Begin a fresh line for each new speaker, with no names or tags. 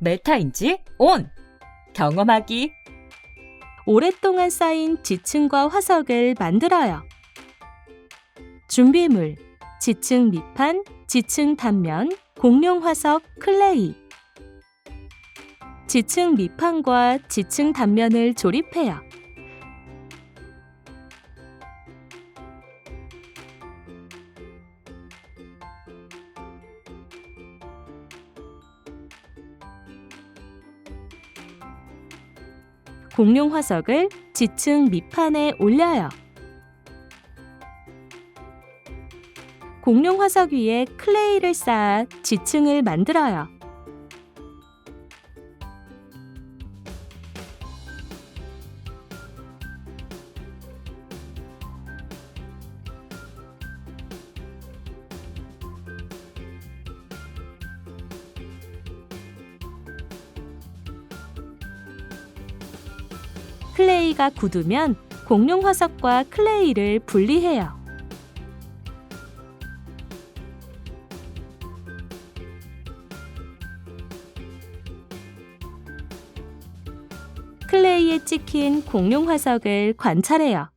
메타인지 온! 경험하기.
오랫동안 쌓인 지층과 화석을 만들어요. 준비물, 지층 밑판, 지층 단면, 공룡 화석, 클레이. 지층 밑판과 지층 단면을 조립해요. 공룡 화석을 지층 밑판에 올려요. 공룡 화석 위에 클레이를 쌓아 지층을 만들어요. 클레이가 굳으면 공룡 화석과 클레이를 분리해요. 클레이에 찍힌 공룡 화석을 관찰해요.